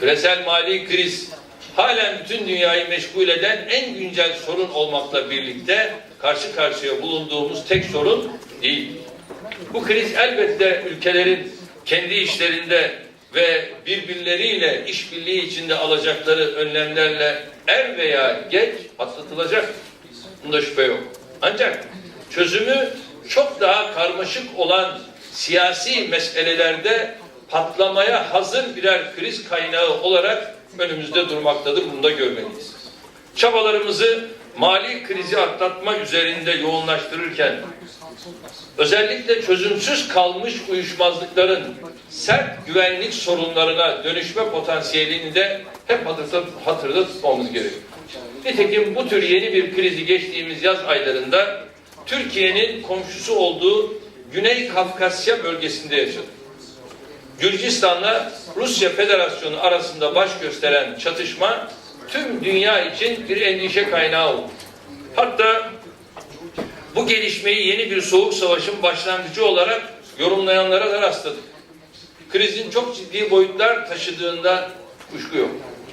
Küresel mali kriz halen bütün dünyayı meşgul eden en güncel sorun olmakla birlikte karşı karşıya bulunduğumuz tek sorun değil. Bu kriz elbette ülkelerin kendi işlerinde ve birbirleriyle işbirliği içinde alacakları önlemlerle er veya geç atlatılacak. Bunda şüphe yok. Ancak çözümü çok daha karmaşık olan siyasi meselelerde patlamaya hazır birer kriz kaynağı olarak önümüzde durmaktadır. Bunu da görmeliyiz. Çabalarımızı mali krizi atlatma üzerinde yoğunlaştırırken özellikle çözümsüz kalmış uyuşmazlıkların sert güvenlik sorunlarına dönüşme potansiyelini de hep hatırda, hatırda tutmamız gerekiyor. Nitekim bu tür yeni bir krizi geçtiğimiz yaz aylarında Türkiye'nin komşusu olduğu Güney Kafkasya bölgesinde yaşadık. Gürcistan'la Rusya Federasyonu arasında baş gösteren çatışma tüm dünya için bir endişe kaynağı oldu. Hatta bu gelişmeyi yeni bir soğuk savaşın başlangıcı olarak yorumlayanlara da rastladık. Krizin çok ciddi boyutlar taşıdığında kuşku yok.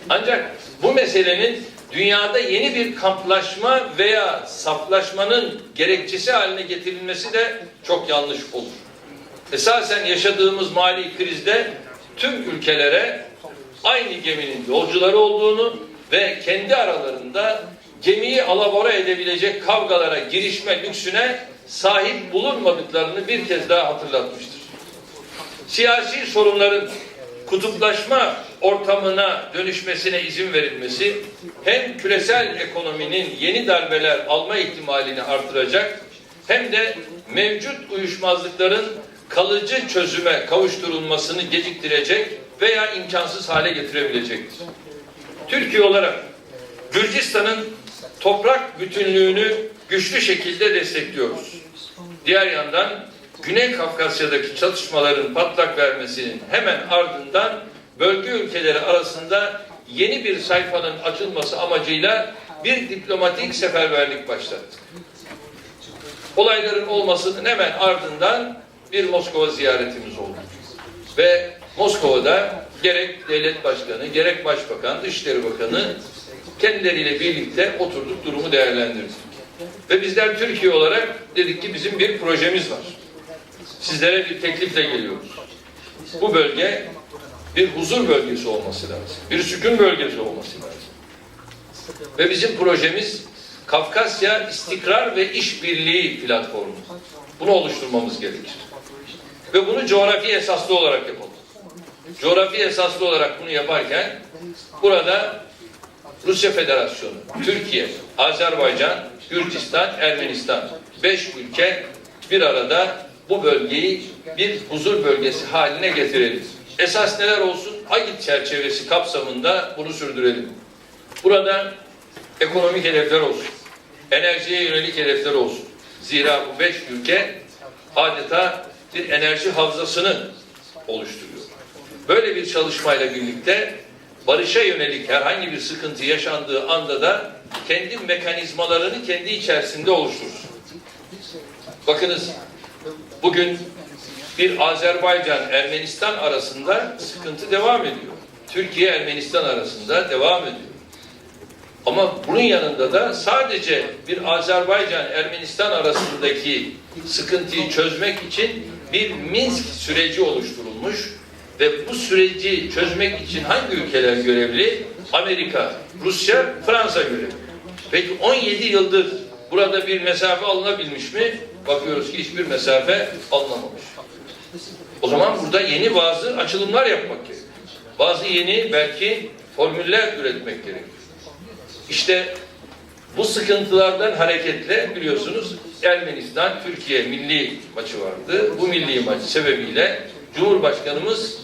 Ancak bu meselenin dünyada yeni bir kamplaşma veya saflaşmanın gerekçesi haline getirilmesi de çok yanlış olur. Esasen yaşadığımız mali krizde tüm ülkelere aynı geminin yolcuları olduğunu ve kendi aralarında gemiyi alabora edebilecek kavgalara girişme lüksüne sahip bulunmadıklarını bir kez daha hatırlatmıştır. Siyasi sorunların kutuplaşma ortamına dönüşmesine izin verilmesi hem küresel ekonominin yeni darbeler alma ihtimalini artıracak hem de mevcut uyuşmazlıkların kalıcı çözüme kavuşturulmasını geciktirecek veya imkansız hale getirebilecektir. Türkiye olarak Gürcistan'ın toprak bütünlüğünü güçlü şekilde destekliyoruz. Diğer yandan Güney Kafkasya'daki çatışmaların patlak vermesinin hemen ardından bölge ülkeleri arasında yeni bir sayfanın açılması amacıyla bir diplomatik seferberlik başlattık. Olayların olmasının hemen ardından bir Moskova ziyaretimiz oldu. Ve Moskova'da gerek devlet başkanı, gerek başbakan, dışişleri bakanı kendileriyle birlikte oturduk, durumu değerlendirdik. Ve bizler Türkiye olarak dedik ki bizim bir projemiz var. Sizlere bir teklifle geliyoruz. Bu bölge bir huzur bölgesi olması lazım. Bir sükun bölgesi olması lazım. Ve bizim projemiz Kafkasya İstikrar ve İşbirliği Platformu. Bunu oluşturmamız gerekir. Ve bunu coğrafi esaslı olarak yapalım. Coğrafi esaslı olarak bunu yaparken burada Rusya Federasyonu, Türkiye, Azerbaycan, Gürcistan, Ermenistan beş ülke bir arada bu bölgeyi bir huzur bölgesi haline getirelim. Esas neler olsun? AGİT çerçevesi kapsamında bunu sürdürelim. Burada ekonomik hedefler olsun. Enerjiye yönelik hedefler olsun. Zira bu beş ülke adeta bir enerji havzasını oluşturuyor. Böyle bir çalışmayla birlikte barışa yönelik herhangi bir sıkıntı yaşandığı anda da kendi mekanizmalarını kendi içerisinde oluşturur. Bakınız bugün bir Azerbaycan-Ermenistan arasında sıkıntı devam ediyor. Türkiye-Ermenistan arasında devam ediyor. Ama bunun yanında da sadece bir Azerbaycan-Ermenistan arasındaki sıkıntıyı çözmek için bir Minsk süreci oluşturulmuş ve bu süreci çözmek için hangi ülkeler görevli? Amerika, Rusya, Fransa görevli. Peki 17 yıldır burada bir mesafe alınabilmiş mi? Bakıyoruz ki hiçbir mesafe alınamamış. O zaman burada yeni bazı açılımlar yapmak gerekiyor. Bazı yeni belki formüller üretmek gerekiyor. İşte bu sıkıntılardan hareketle biliyorsunuz Ermenistan Türkiye milli maçı vardı. Bu milli maç sebebiyle Cumhurbaşkanımız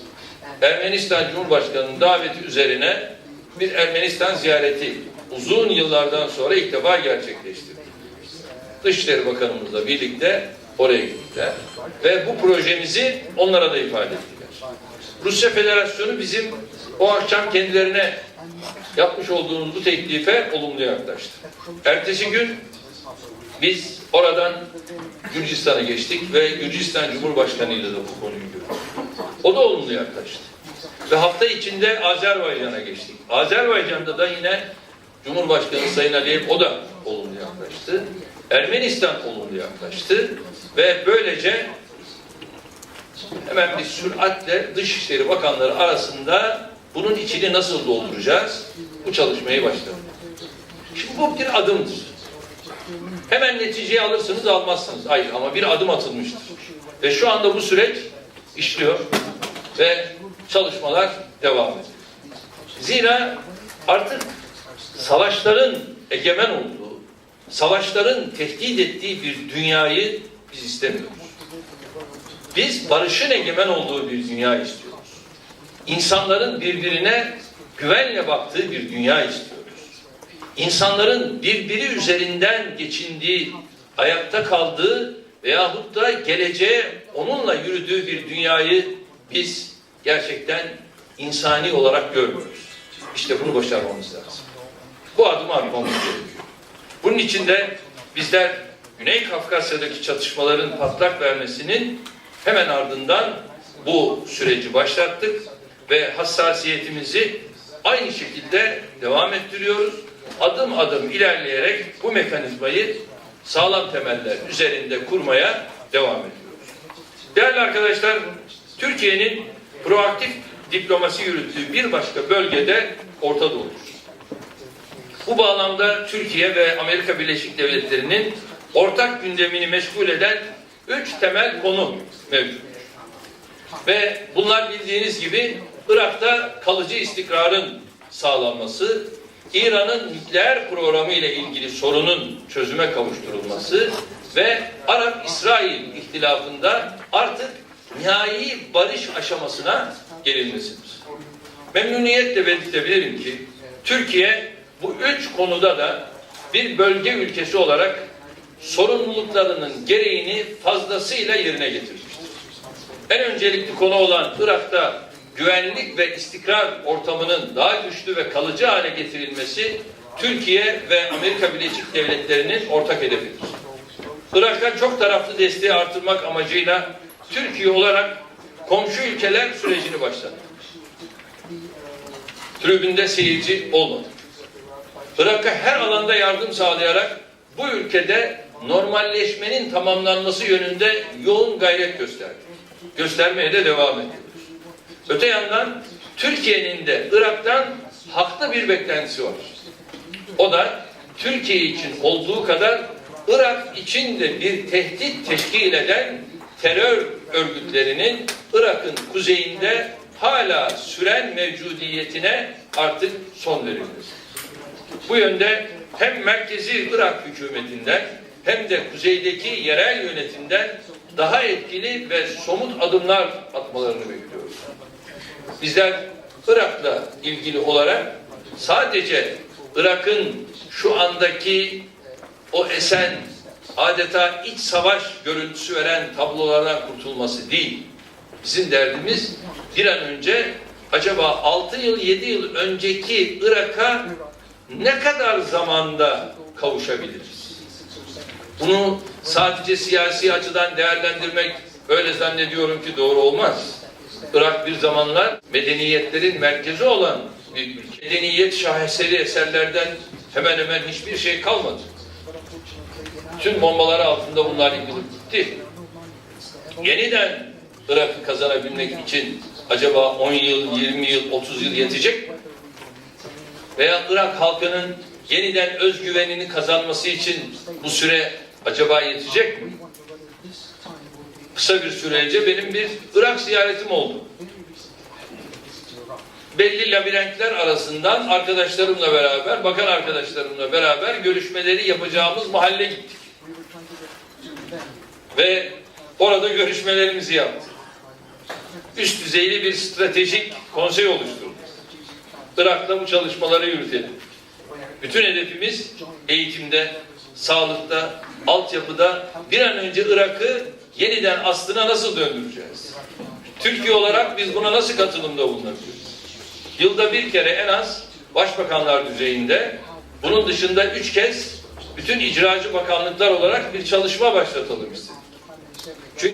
Ermenistan Cumhurbaşkanı'nın daveti üzerine bir Ermenistan ziyareti uzun yıllardan sonra ilk defa gerçekleştirdi. Dışişleri Bakanımızla birlikte oraya gittiler. Ve bu projemizi onlara da ifade ettiler. Rusya Federasyonu bizim o akşam kendilerine yapmış olduğumuz bu teklife olumlu yaklaştı. Ertesi gün biz oradan Gürcistan'a geçtik ve Gürcistan Cumhurbaşkanı ile de bu konuyu gördük. O da olumlu yaklaştı. Ve hafta içinde Azerbaycan'a geçtik. Azerbaycan'da da yine Cumhurbaşkanı Sayın Aliyev o da olumlu yaklaştı. Ermenistan olumlu yaklaştı. Ve böylece hemen bir süratle Dışişleri Bakanları arasında bunun içini nasıl dolduracağız? Bu çalışmayı başladık. Şimdi bu bir adımdır. Hemen neticeyi alırsınız almazsınız. Hayır ama bir adım atılmıştır. Ve şu anda bu süreç işliyor ve çalışmalar devam ediyor. Zira artık savaşların egemen olduğu, savaşların tehdit ettiği bir dünyayı biz istemiyoruz. Biz barışın egemen olduğu bir dünya istiyoruz. İnsanların birbirine güvenle baktığı bir dünya istiyoruz. İnsanların birbiri üzerinden geçindiği, ayakta kaldığı veyahut da geleceğe onunla yürüdüğü bir dünyayı biz gerçekten insani olarak görmüyoruz. İşte bunu başarmamız lazım. Bu adımı atmamız gerekiyor. Bunun için de bizler Güney Kafkasya'daki çatışmaların patlak vermesinin hemen ardından bu süreci başlattık ve hassasiyetimizi aynı şekilde devam ettiriyoruz. Adım adım ilerleyerek bu mekanizmayı sağlam temeller üzerinde kurmaya devam ediyoruz. Değerli arkadaşlar, Türkiye'nin proaktif diplomasi yürüttüğü bir başka bölgede Orta Doğu'dur. Bu bağlamda Türkiye ve Amerika Birleşik Devletleri'nin ortak gündemini meşgul eden üç temel konu mevcut. Ve bunlar bildiğiniz gibi Irak'ta kalıcı istikrarın sağlanması, İran'ın nükleer programı ile ilgili sorunun çözüme kavuşturulması ve Arap-İsrail ihtilafında artık nihai barış aşamasına gelinmesidir. Memnuniyetle belirtebilirim ki Türkiye bu üç konuda da bir bölge ülkesi olarak sorumluluklarının gereğini fazlasıyla yerine getirmiştir. En öncelikli konu olan Irak'ta güvenlik ve istikrar ortamının daha güçlü ve kalıcı hale getirilmesi Türkiye ve Amerika Birleşik Devletleri'nin ortak hedefidir. Irak'a çok taraflı desteği artırmak amacıyla Türkiye olarak komşu ülkeler sürecini başlattı. Tribünde seyirci olmadı. Irak'a her alanda yardım sağlayarak bu ülkede normalleşmenin tamamlanması yönünde yoğun gayret gösterdi. Göstermeye de devam ediyoruz. Öte yandan Türkiye'nin de Irak'tan haklı bir beklentisi var. O da Türkiye için olduğu kadar Irak için de bir tehdit teşkil eden terör örgütlerinin Irak'ın kuzeyinde hala süren mevcudiyetine artık son verilmesi. Bu yönde hem merkezi Irak hükümetinden hem de kuzeydeki yerel yönetimden daha etkili ve somut adımlar atmalarını bekliyoruz. Bizler Irak'la ilgili olarak sadece Irak'ın şu andaki o esen adeta iç savaş görüntüsü veren tablolardan kurtulması değil. Bizim derdimiz bir an önce acaba 6 yıl 7 yıl önceki Irak'a ne kadar zamanda kavuşabiliriz? Bunu sadece siyasi açıdan değerlendirmek öyle zannediyorum ki doğru olmaz. Irak bir zamanlar medeniyetlerin merkezi olan bir ülke. Medeniyet şaheseri eserlerden hemen hemen hiçbir şey kalmadı. Tüm bombalar altında bunlar yıkılıp gitti. Yeniden Irak'ı kazanabilmek için acaba 10 yıl, 20 yıl, 30 yıl yetecek mi? Veya Irak halkının yeniden özgüvenini kazanması için bu süre acaba yetecek mi? Kısa bir süre önce benim bir Irak ziyaretim oldu. Belli labirentler arasından arkadaşlarımla beraber, bakan arkadaşlarımla beraber görüşmeleri yapacağımız mahalle gittik. Ve orada görüşmelerimizi yaptık. Üst düzeyli bir stratejik konsey oluşturduk. Irak'ta bu çalışmaları yürütelim. Bütün hedefimiz eğitimde, sağlıkta, altyapıda bir an önce Irak'ı yeniden aslına nasıl döndüreceğiz? Türkiye olarak biz buna nasıl katılımda bulunabiliriz? Yılda bir kere en az başbakanlar düzeyinde, bunun dışında üç kez bütün icracı bakanlıklar olarak bir çalışma başlatalım istedik.